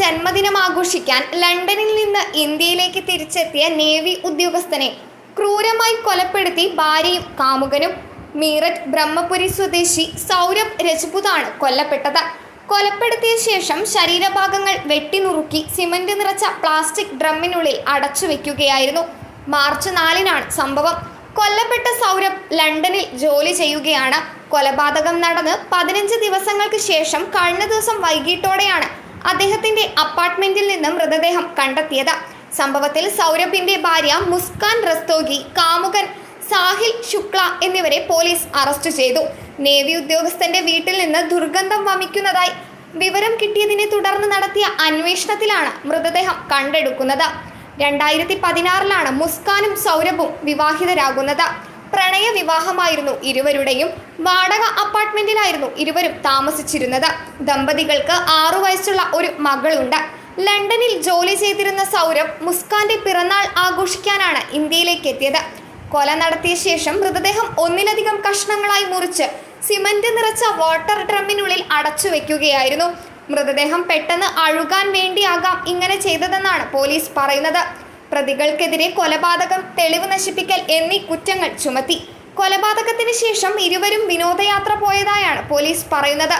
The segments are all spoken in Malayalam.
ജന്മദിനം ആഘോഷിക്കാൻ ലണ്ടനിൽ നിന്ന് ഇന്ത്യയിലേക്ക് തിരിച്ചെത്തിയ നേവി ഉദ്യോഗസ്ഥനെ ക്രൂരമായി കൊലപ്പെടുത്തി ഭാര്യയും കാമുകനും. മീററ്റ് ബ്രഹ്മപുരി സ്വദേശി സൗരഭ് രജ്പുതാണ് കൊല്ലപ്പെട്ടത്. കൊലപ്പെടുത്തിയ ശേഷം ശരീരഭാഗങ്ങൾ വെട്ടിനുറുക്കി സിമന്റ് നിറച്ച പ്ലാസ്റ്റിക് ഡ്രമ്മിനുള്ളിൽ അടച്ചു വെക്കുകയായിരുന്നു. മാർച്ച് നാലിനാണ് സംഭവം. കൊല്ലപ്പെട്ട സൗരഭ് ലണ്ടനിൽ ജോലി ചെയ്യുകയാണ്. കൊലപാതകം നടന്ന് പതിനഞ്ച് ദിവസങ്ങൾക്ക് ശേഷം കഴിഞ്ഞ ദിവസം വൈകിട്ടോടെയാണ് അദ്ദേഹത്തിന്റെ അപ്പാർട്ട്മെന്റിൽ നിന്നും മൃതദേഹം കണ്ടെത്തിയത്. സംഭവത്തിൽ സൗരഭിന്റെ ഭാര്യ മുസ്കാൻ റസ്തോഗി കാമുകൻ സാഹിൽ ശുക്ല എന്നിവരെ പോലീസ് അറസ്റ്റ് ചെയ്തു. നേവി ഉദ്യോഗസ്ഥന്റെ വീട്ടിൽ നിന്ന് ദുർഗന്ധം വമിക്കുന്നതായി വിവരം കിട്ടിയതിനെ തുടർന്ന് നടത്തിയ അന്വേഷണത്തിലാണ് മൃതദേഹം കണ്ടെടുക്കുന്നത്. രണ്ടായിരത്തി പതിനാറിലാണ് മുസ്കാനും സൗരഭും വിവാഹിതരാകുന്നത്. പ്രണയ വിവാഹമായിരുന്നു ഇരുവരുടെയും. വാടക അപ്പാർട്ട്മെന്റിലായിരുന്നു ഇരുവരും താമസിച്ചിരുന്നത്. ദമ്പതികൾക്ക് ആറു വയസ്സുള്ള ഒരു മകളുണ്ട്. ലണ്ടനിൽ ജോലി ചെയ്തിരുന്ന സൗരഭ് മുസ്കാന്റെ പിറന്നാൾ ആഘോഷിക്കാനാണ് ഇന്ത്യയിലേക്ക് എത്തിയത് കൊല നടത്തിയ ശേഷം മൃതദേഹം ഒന്നിലധികം കഷ്ണങ്ങളായി മുറിച്ച് സിമന്റ് നിറച്ച വാട്ടർ ഡ്രമ്മിനുള്ളിൽ അടച്ചു വെക്കുകയായിരുന്നു. മൃതദേഹം പെട്ടെന്ന് അഴുകാൻ വേണ്ടിയാകാം ഇങ്ങനെ ചെയ്തതെന്നാണ് പോലീസ് പറയുന്നത്. പ്രതികൾക്കെതിരെ കൊലപാതകം തെളിവ് നശിപ്പിക്കൽ എന്നീ കുറ്റങ്ങൾ ചുമത്തി. കൊലപാതകത്തിന് ശേഷം ഇരുവരും വിനോദയാത്ര പോയതായാണ് പോലീസ് പറയുന്നത്.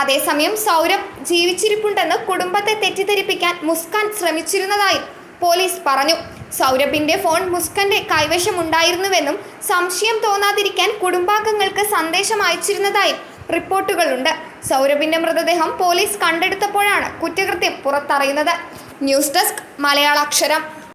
അതേസമയം സൗരഭ് ജീവിച്ചിരിപ്പുണ്ടെന്ന് കുടുംബത്തെ തെറ്റിദ്ധരിപ്പിക്കാൻ മുസ്കാൻ ശ്രമിച്ചിരുന്നതായും പോലീസ് പറഞ്ഞു. സൗരഭിന്റെ ഫോൺ മുസ്കന്റെ കൈവശമുണ്ടായിരുന്നുവെന്നും സംശയം തോന്നാതിരിക്കാൻ കുടുംബാംഗങ്ങൾക്ക് സന്ദേശം അയച്ചിരുന്നതായും റിപ്പോർട്ടുകളുണ്ട്. സൗരഭിന്റെ മൃതദേഹം പോലീസ് കണ്ടെടുത്തപ്പോഴാണ് കുറ്റകൃത്യം പുറത്തറിയുന്നത്. News desk Malayalaksharam.